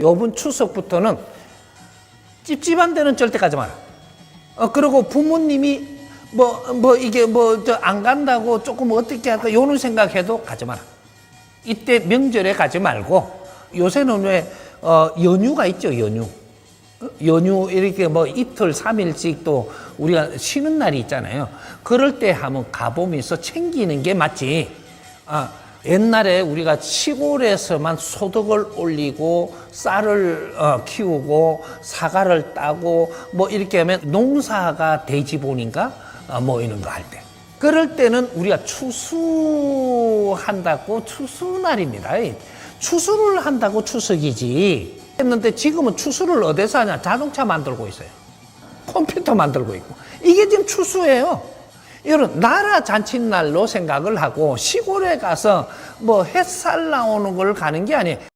요번 추석부터는 찝찝한 데는 절대 가지 마라. 어, 그리고 부모님이 뭐, 뭐, 이게 뭐, 저, 안 간다고 조금 어떻게 할까, 요런 생각해도 가지 마라. 이때 명절에 가지 말고, 요새는 왜, 어, 연휴가 있죠, 연휴. 어, 연휴 이렇게 뭐 이틀, 삼일씩 또 우리가 쉬는 날이 있잖아요. 그럴 때 한번 가보면서 챙기는 게 맞지. 아, 옛날에 우리가 시골에서만 소득을 올리고 쌀을 어, 키우고 사과를 따고 뭐 이렇게 하면 농사가 보니까 어, 뭐 이런 거 할 때. 그럴 때는 우리가 추수한다고 추수날입니다. 추수를 한다고 추석이지. 했는데 지금은 추수를 어디서 하냐? 자동차 만들고 있어요. 컴퓨터 만들고 있고. 이게 지금 추수예요. 이런 나라 잔칫날로 생각을 하고 시골에 가서 뭐 햇살 나오는 걸 가는 게 아니에요.